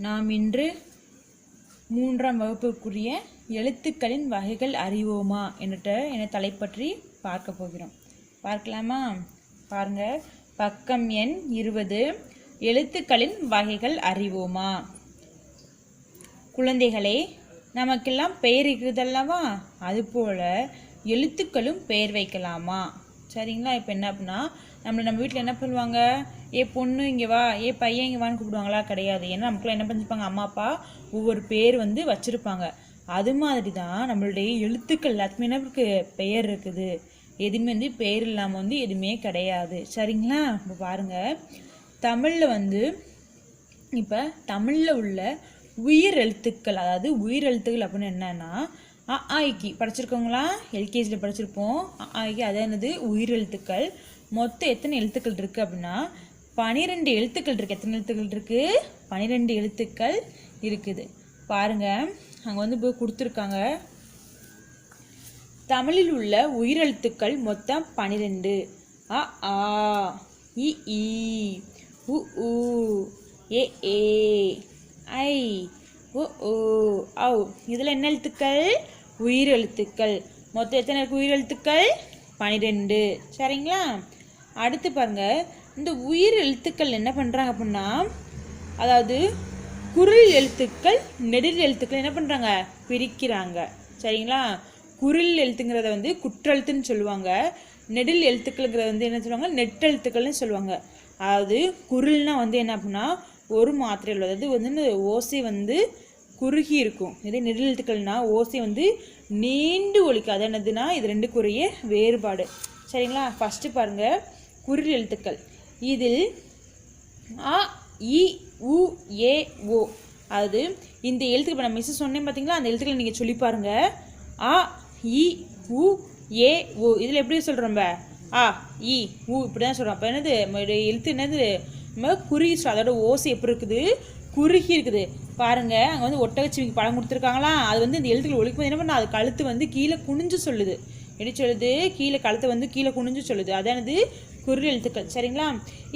நாம் இன்று மூன்றாம் வகுப்புக்குரிய எழுத்துக்களின் வகைகள் அறிவோமா என்ற என தலைப்பற்றி பார்க்க போகிறோம். பார்க்கலாமா? பாருங்க. பக்கம் எண் இருபது. எழுத்துக்களின் வகைகள் அறிவோமா? குழந்தைகளே நமக்கெல்லாம் பெயர் இருக்குதல்லவா? அதுபோல் எழுத்துக்களும் பெயர் வைக்கலாமா? சரிங்களா? இப்போ என்ன அப்படின்னா நம்மளை நம்ம வீட்டில் என்ன பண்ணுவாங்க? ஏ பொண்ணு இங்கே வா ஏ பையன் இங்கே வான்னு கூப்பிடுவாங்களா? கிடையாது. ஏன்னா நமக்குலாம் என்ன பண்ணிருப்பாங்க? அம்மா அப்பா ஒவ்வொரு பேர் வந்து வச்சுருப்பாங்க. அது மாதிரி தான் நம்மளுடைய எழுத்துக்கள் எல்லாத்துக்குமே என்ன இருக்குது பெயர் இருக்குது. எதுவுமே வந்து பெயர் இல்லாமல் வந்து எதுவுமே கிடையாது. சரிங்களா? இப்போ பாருங்கள் தமிழில் வந்து இப்போ தமிழில் உள்ள உயிர் எழுத்துக்கள் அதாவது உயிர் எழுத்துக்கள் அப்படின்னு என்னன்னா அ ஆய்க்கு படிச்சிருக்கோங்களா எல்கேஜியில் படிச்சிருப்போம் அ ஆய்க்கு அது என்னது உயிர் எழுத்துக்கள் மொத்தம் எத்தனை எழுத்துக்கள் இருக்குது அப்படின்னா பனிரெண்டு எழுத்துக்கள் இருக்குது எத்தனை எழுத்துக்கள் இருக்குது பனிரெண்டு எழுத்துக்கள் இருக்குது பாருங்கள் அங்கே வந்து போய் கொடுத்துருக்காங்க தமிழில் உள்ள உயிரெழுத்துக்கள் மொத்தம் பனிரெண்டு அ ஆ இ ஈ உ ஊ ஏ ஏ ஐ ஓ ஓ ஔ இதில் என்ன எழுத்துக்கள் உயிரெழுத்துக்கள். மொத்தம் எத்தனை இருக்குது உயிரெழுத்துக்கள்? பனிரெண்டு. சரிங்களா? அடுத்து பாருங்கள் இந்த உயிர் எழுத்துக்கள் என்ன பண்ணுறாங்க அப்படின்னா அதாவது குரில் எழுத்துக்கள் நெடில் எழுத்துக்கள் என்ன பண்ணுறாங்க பிரிக்கிறாங்க. சரிங்களா? குரில் எழுத்துங்கிறத வந்து குற்றெழுத்துன்னு சொல்லுவாங்க. நெடில் எழுத்துக்கள்ங்கிறத வந்து என்ன சொல்லுவாங்க? நெட்டெழுத்துக்கள்னு சொல்லுவாங்க. அதாவது குரில்னா வந்து என்ன அப்படின்னா ஒரு மாத்திரையில் அதாவது வந்து இந்த ஓசை வந்து குறுகி இருக்கும் இதே நெடில் ஓசை வந்து நீண்டு ஒழிக்கும். அது என்னதுன்னா இது ரெண்டுக்குரிய வேறுபாடு. சரிங்களா? ஃபஸ்ட்டு பாருங்கள் குரில் எழுத்துக்கள். இதில் அ இ உ ஏ ஓ. அதாவது இந்த எழுத்துக்கள் இப்போ நான் மிஸ் சொன்னேன் பார்த்தீங்களா அந்த எழுத்துக்களை நீங்கள் சொல்லி பாருங்கள் அ இ உ ஏ ஓ. இதில் எப்படி சொல்கிறோம் நம்ம? ஆ இ உ. இப்படி தான் சொல்கிறோம் அப்போ என்னது? எழுத்து என்னது? நம்ம குறுகி அதோட ஓசை எப்படி இருக்குது? குறுகி இருக்குது. பாருங்க அங்கே வந்து ஒட்டகச்சிவிக்கு படம் கொடுத்துருக்காங்களா? அது வந்து இந்த எழுத்துக்கள் ஒழிக்கும் என்ன பண்ணா அது கழுத்து வந்து கீழே குனிஞ்சு சொல்லுது. எப்படி சொல்லுது? கீழே கழுத்தை வந்து கீழே குனிஞ்சு சொல்லுது. அதானது குரு எழுத்துக்கள். சரிங்களா?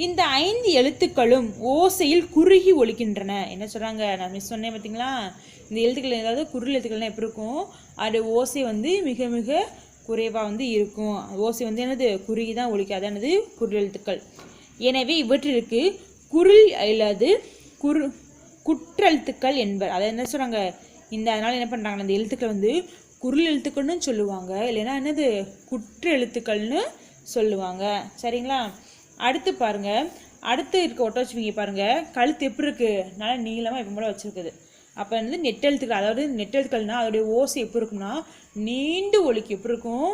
இந்த ஐந்து எழுத்துக்களும் ஓசையில் குறுகி ஒழிக்கின்றன என்ன சொல்கிறாங்க நான் மிஸ் சொன்னேன் பார்த்தீங்களா இந்த எழுத்துக்கள் ஏதாவது குரல் எழுத்துக்கள்லாம் எப்படி இருக்கும்? அது ஓசை வந்து மிக மிக குறைவாக வந்து இருக்கும். ஓசை வந்து என்னது? குறுகி தான் ஒழிக்கும் அதானது குரு எழுத்துக்கள். எனவே இவற்றிற்கு குருள் அல்லது குறு குற்றெழுத்துக்கள் என்பர் அதை என்ன சொல்கிறாங்க இந்த அதனால் என்ன பண்ணுறாங்க அந்த எழுத்துக்கள் வந்து குரல் எழுத்துக்கள்னு சொல்லுவாங்க இல்லைன்னா என்னது குற்ற எழுத்துக்கள்னு சொல்லுவாங்க. சரிங்களா? அடுத்து பாருங்கள் அடுத்து இருக்க ஒட்ட வச்சுவீங்க பாருங்கள் கழுத்து எப்படி இருக்குது நல்லா நீளமாக இப்போ போல வச்சுருக்குது. அப்போ வந்து நெட்டெழுத்துக்கள் அதாவது நெட்டெழுத்துக்கள்னால் அதோடைய ஓசை எப்படி இருக்கும்னா நீண்டு ஒலிக்கும் எப்படி இருக்கும்?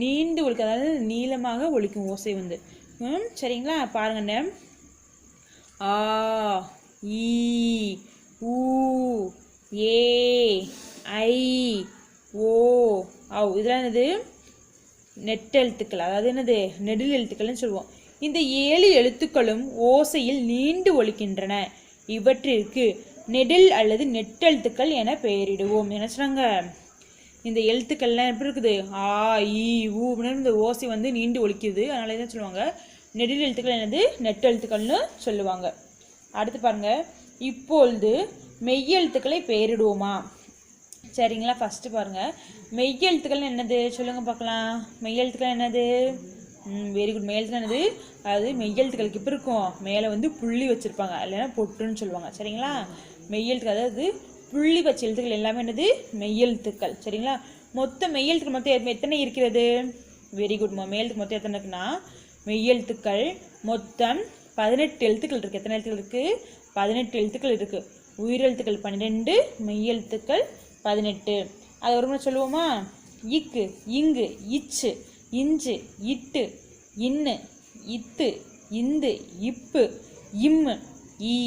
நீண்டு ஒலிக்கும் அதாவது நீளமாக ஒலிக்கும் ஓசை வந்து. ம், சரிங்களா? பாருங்கண்ணே ஆ ஈ ஊ ஏ ஐ ஓ ஔ. இதெல்லாம் என்னது? நெட்டெழுத்துக்கள் அதாவது என்னது? நெடில் எழுத்துக்கள்னு சொல்லுவோம் இந்த ஏழு எழுத்துக்களும் ஓசையில் நீண்டு ஒழிக்கின்றன இவற்றிற்கு நெடில் அல்லது நெட்டெழுத்துக்கள் என பெயரிடுவோம். என்ன சொன்னாங்க? இந்த எழுத்துக்கள்லாம் எப்படி இருக்குது? ஆ இ ஊ அப்படின்னு இந்த ஓசை வந்து நீண்டு ஒலிக்குது. அதனால என்ன சொல்லுவாங்க? நெடில் எழுத்துக்கள் என்னது? நெட்டெழுத்துக்கள்னு சொல்லுவாங்க. அடுத்து பாருங்க. இப்பொழுது மெய்யெழுத்துக்களை பெயரிடுவோமா? சரிங்களா ஃபஸ்ட்டு பாருங்கள் மெய்யெழுத்துக்கள் என்னது? சொல்லுங்க பார்க்கலாம். மெய்யெழுத்துக்கள் என்னது? வெரி குட் மெய்யெழுத்துக்கள் என்னது? அதாவது மெய்யெழுத்துக்களுக்கு இப்போ இருக்கும். மேலே வந்து புள்ளி வச்சுருப்பாங்க. இல்லைன்னா பொட்டுன்னு சொல்லுவாங்க. சரிங்களா? மெய்யெழுத்துக்கள் அதாவது புள்ளி வச்ச எழுத்துக்கள் எல்லாமே என்னது? மெய்யெழுத்துக்கள் சரிங்களா? மொத்த மெய்யெழுத்துக்கள் மொத்தம் எத்தனை இருக்கிறது? வெரி குட் மெய்யெழுத்துக்கு மொத்தம் எத்தனை இருக்குன்னா மெய்யெழுத்துக்கள் மொத்தம் பதினெட்டு எழுத்துக்கள் இருக்குது எத்தனை எழுத்துக்கள் இருக்குது பதினெட்டு எழுத்துக்கள் இருக்குது உயிரெழுத்துக்கள் பன்னிரெண்டு மெய்யெழுத்துக்கள் பதினெட்டு. அது ஒரு முறை சொல்லுவோமா? இக்கு இங்கு இச்சு இஞ்சு இட்டு இன்னு இத்து இந்து இப்பு இம்மு ஈ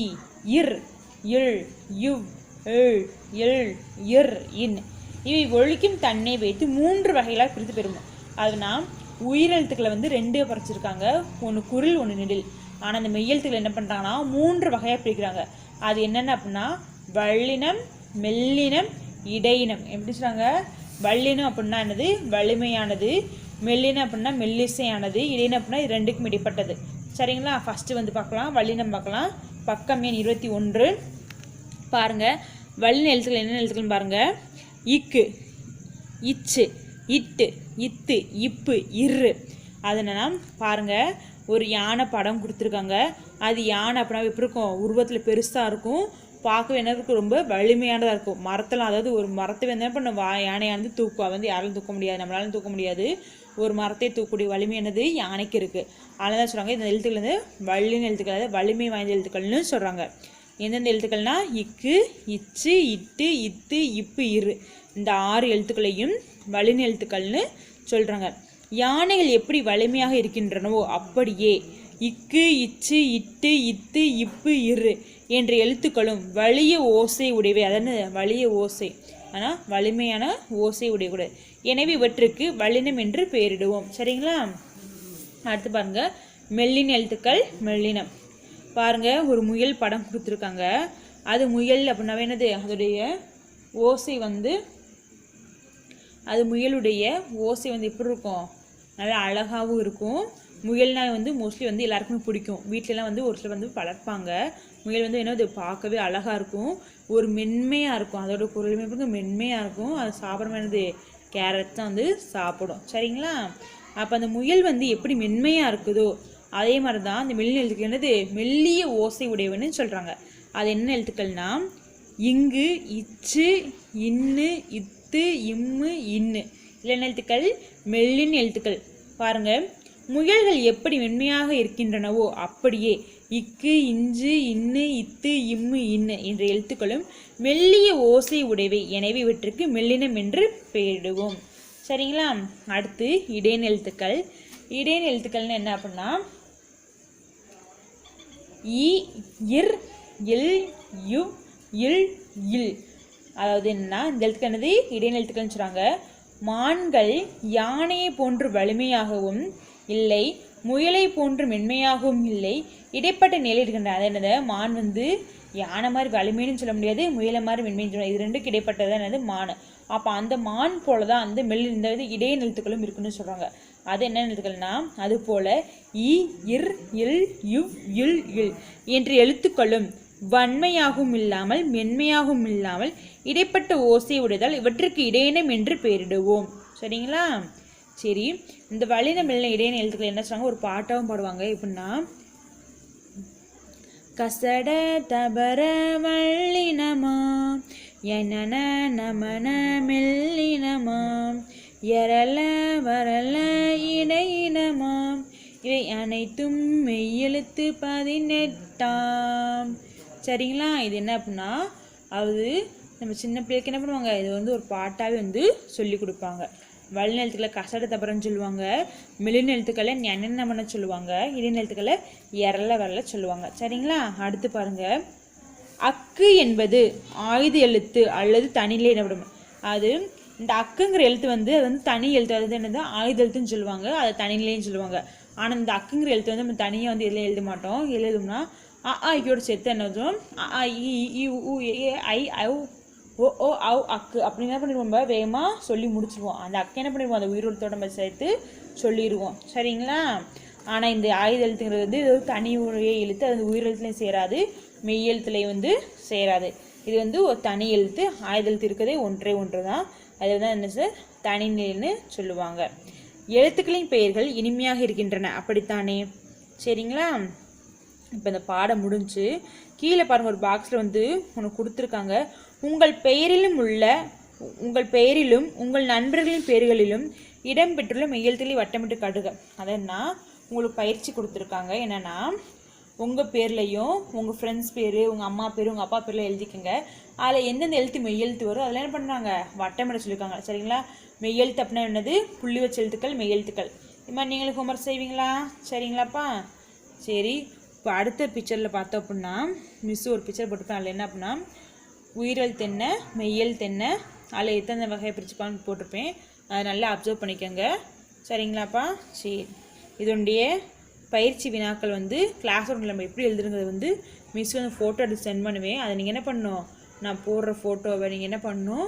இர் இல் இவ் எள் எள் இர் இன். இவை ஒழிக்கும் தன்னை வைத்து மூன்று வகைகளாக பிரித்து பெறும் அதுனா உயிரெழுத்துக்களை வந்து ரெண்டு பறிச்சிருக்காங்க. ஒன்று குரில் ஒன்று நெடில். ஆனால் அந்த மெய்யெழுத்துக்கள் என்ன பண்ணுறாங்கன்னா மூன்று வகையாக பிரிக்கிறாங்க. அது என்னென்ன அப்படின்னா வள்ளினம் மெல்லினம் இடையினம். எப்படி சொல்கிறாங்க வள்ளினம் அப்படின்னா என்னது? வலிமையானது. மெல்லினம் அப்படின்னா மெல்லிசையானது. இடையினம் அப்படின்னா ரெண்டுக்கும் இடைப்பட்டது. சரிங்களா? ஃபஸ்ட்டு வந்து பார்க்கலாம். வள்ளினம் பார்க்கலாம். பக்கம் எண் இருபத்தி ஒன்று. பாருங்க. வல்லின எழுத்துக்கள் என்ன எழுத்துக்கள்னு பாருங்கள் இக்கு இச்சு இட்டு இத்து இப்பு இரு. அது என்னன்னா பாருங்கள் ஒரு யானை படம் கொடுத்துருக்காங்க. அது யானை அப்படின்னா எப்படி இருக்கும்? உருவத்தில் பெருசாக இருக்கும். பார்க்கவே என்ன இருக்கும்? ரொம்ப வலிமையானதாக இருக்கும். மரத்தில் அதாவது ஒரு மரத்தை வந்து என்ன பண்ண வா யானையானது தூக்குவா? வந்து யாராலும் தூக்க முடியாது. நம்மளாலும் தூக்க முடியாது. ஒரு மரத்தை தூக்கக்கூடிய வலிமையானது யானைக்கு இருக்குது அதனால தான் சொல்கிறாங்க இந்த எழுத்துக்கள் வந்து வலின்னு எழுத்துக்கள் அதாவது வலிமை வாய்ந்த எழுத்துக்கள்னு சொல்கிறாங்க எந்தெந்த எழுத்துக்கள்னா? இக்கு இச்சு இட்டு இத்து இப்பு இரு. இந்த ஆறு எழுத்துக்களையும் வலின எழுத்துக்கள்னு சொல்கிறாங்க யானைகள் எப்படி வலிமையாக இருக்கின்றனவோ அப்படியே இக்கு இச்சு இட்டு இத்து இப்பு இரு என்ற எழுத்துக்களும் வலிய ஓசை உடையவை. அதாவது வலிய ஓசை. ஆனால் வலிமையான ஓசை உடையக்கூட எனவே இவற்றுக்கு வல்லினம் என்று பெயரிடுவோம். சரிங்களா? அடுத்து பாருங்க. மெல்லின எழுத்துக்கள் மெல்லினம். பாருங்க ஒரு முயல் படம் கொடுத்துருக்காங்க. அது முயல் அப்படின்னாவே என்னது? அதோடைய ஓசை வந்து அது முயலுடைய ஓசை வந்து எப்படி இருக்கும்? நல்லா அழகாகவும் இருக்கும். முயல்னா வந்து மோஸ்ட்லி வந்து எல்லாருக்குமே பிடிக்கும். வீட்டிலலாம் வந்து ஒரு சிலர் வந்து வளர்ப்பாங்க. முயல் வந்து என்ன அது பார்க்கவே அழகாக இருக்கும். ஒரு மென்மையாக இருக்கும். அதோட குரலுமே பாருங்க மென்மையாக இருக்கும். அது சாப்பிட்ற மாதிரி கேரட் தான் வந்து சாப்பிடும். சரிங்களா? அப்போ அந்த முயல் வந்து எப்படி மென்மையாக இருக்குதோ அதே மாதிரி தான் அந்த மெல்லின எழுத்துக்கள் என்னது? மெல்லிய ஓசை உடையவன்னு சொல்கிறாங்க அது என்ன எழுத்துக்கள்னா இங்கு இச்சு இன்னு இத்து இம்மு இன்னு. இல்லைன்னு எழுத்துக்கள் மெல்லின் எழுத்துக்கள். பாருங்கள் முயல்கள் எப்படி மென்மையாக இருக்கின்றனவோ அப்படியே இக்கு இஞ்சு இன்னு இத்து இம்மு இன்னு என்ற எழுத்துக்களும் மெல்லிய ஓசை உடைவை எனவே இவற்றுக்கு மெல்லினம் என்று பெயரிடுவோம். சரிங்களா? அடுத்து இடேன் எழுத்துக்கள். இடேன் எழுத்துக்கள்னு என்ன அப்படின்னா இ இர் இல் யு இல் இல். அதாவது என்னன்னா இந்த எழுத்துக்கள் என்னது? இடைநிலத்துக்கள்னு சொல்கிறாங்க மான்கள் யானையை போன்று வலிமையாகவும் இல்லை முயலை போன்று மென்மையாகவும் இல்லை. இடைப்பட்ட நிலை இருக்கின்றன. அது என்னது? மான் வந்து யானை மாதிரி வலிமைன்னு சொல்ல முடியாது முயலை மாதிரி மென்மைன்னு சொல்ல இது ரெண்டுக்கு இடைப்பட்டது என்னது? மான். அப்போ அந்த மான் போல தான் அந்த மெல் இந்த இது இடைய நிலத்துக்களும் இருக்குன்னு சொல்கிறாங்க அது என்ன எழுத்துக்கள்னா அது போல இ இர் இல் யு இல் இல் என்ற எழுத்துக்களும் வன்மையாகவும் இல்லாமல் மென்மையாகவும் இல்லாமல் இடைப்பட்ட ஓசை உடைதால் இவற்றுக்கு இடையினம் என்று பெயரிடுவோம். சரிங்களா? சரி இந்த வலின இல்லை இடையின எழுத்துக்கள் என்ன சொல்கிறாங்க ஒரு பாட்டாகவும் பாடுவாங்க. எப்படின்னா கசட தபர வள்ளினமா எனன நமன மெல்லினமாம் எரல வரல இணையினமாம் இவை அனைத்தும் மெய்யெழுத்து பதினெட்டாம் சரிங்களா? இது என்ன அப்படின்னா அது நம்ம சின்ன பிள்ளைக்கு என்ன பண்ணுவாங்க? இது வந்து ஒரு பாட்டாகவே வந்து சொல்லி கொடுப்பாங்க. வல்லின எழுத்துக்களை கசட தபரன்னு சொல்லுவாங்க. மெலின எழுத்துக்களை என்ன பண்ண சொல்லுவாங்க. இடையின எழுத்துக்களை எரல வரல சொல்லுவாங்க. சரிங்களா? அடுத்து பாருங்க. அக்கு என்பது ஆயுத எழுத்து அல்லது தனிலே எனப்படும். அது இந்த அக்குங்கிற எழுத்து வந்து அது வந்து தனி எழுத்து. அது என்னது? ஆயுத எழுத்துன்னு சொல்லுவாங்க. அதை தனிலேன்னு சொல்லுவாங்க. ஆனால் இந்த அக்குங்கிற எழுத்து வந்து நம்ம தனியாக வந்து எதில் எழுத மாட்டோம். எழுதும்னா அ ஆ ஐயோட சேர்த்து என்னதும் ஆ இ இ உ ஐ ஐ ஓ ஓ அவ் அக்கு அப்படி என்ன பண்ணிடுவோம் நம்ம வேகமாக சொல்லி முடிச்சிருவோம். அந்த அக்கு என்ன பண்ணிடுவோம்? அந்த உயிரோடத்தோட நம்ம சேர்த்து சொல்லிடுவோம். சரிங்களா? ஆனால் இந்த ஆயுத எழுத்துங்கிறது வந்து இது தனி உரையை எழுத்து அது வந்து உயிரெழுத்துலையும் சேராது மெய் எழுத்துலையும் வந்து சேராது. இது வந்து ஒரு தனி எழுத்து ஆயுத எழுத்து இருக்கிறதே ஒன்றே ஒன்று தான் அது தான் என்ன சார் தனிநிலைன்னு சொல்லுவாங்க. எழுத்துக்களின் பெயர்கள் இனிமையாக இருக்கின்றன. அப்படித்தானே? சரிங்களா? இப்போ இந்த பாடம் முடிஞ்சு கீழே பாருங்கள் ஒரு பாக்ஸில் வந்து உனக்கு கொடுத்துருக்காங்க. உங்கள் பெயரிலும் உள்ள உங்கள் பெயரிலும் உங்கள் நண்பர்களின் பெயர்களிலும் இடம்பெற்றுள்ள மெய்யெழுத்துக்களை வட்டமிட்டு காட்டுக. அதன்னா உங்களுக்கு பயிற்சி கொடுத்துருக்காங்க. என்னென்னா உங்கள் பேர்லையும் உங்கள் ஃப்ரெண்ட்ஸ் பேர் உங்கள் அம்மா பேர் உங்கள் அப்பா பேரில் எழுதிக்கோங்க. அதில் எந்தெந்த எழுத்து மெய்யெழுத்து வரும் அதில் என்ன பண்ணுறாங்க வட்டமிட சொல்லியிருக்காங்க சரிங்களா? மெய்யெழுத்து அப்படின்னா என்னது? புள்ளி வச்ச எழுத்துக்கள் மெய்யெழுத்துக்கள். இது மாதிரி நீங்களும் ஹோம்ஒர்க் செய்வீங்களா? சரிங்களாப்பா? சரி. இப்போ அடுத்த பிக்சரில் பார்த்தோம் அப்படின்னா மிஸ் ஒரு பிக்சர் போட்டிருப்பேன் அதில் என்ன அப்படின்னா உயிரல் தென்னை மெய்யல் தென்னை அதில் எத்தனை வகையை பிரிச்சுப்பான்னு போட்டிருப்பேன். அதை நல்லா அப்சர்வ் பண்ணிக்கோங்க. சரிங்களாப்பா? சரி. இதனுடைய பயிற்சி வினாக்கள் வந்து கிளாஸ் ரூமில் நம்ம எப்படி எழுதுறது வந்து மிஸ் வந்து ஃபோட்டோ எடுத்து சென்ட் பண்ணுவேன். அதை நீங்கள் என்ன பண்ணணும்? நான் போடுற ஃபோட்டோவை நீங்கள் என்ன பண்ணணும்?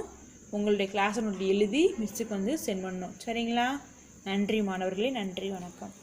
உங்களுடைய கிளாஸ் ரூமில் எழுதி மிஸ்ஸுக்கு வந்து சென்ட் பண்ணணும். சரிங்களா? நன்றி மாணவர்களே நன்றி வணக்கம்.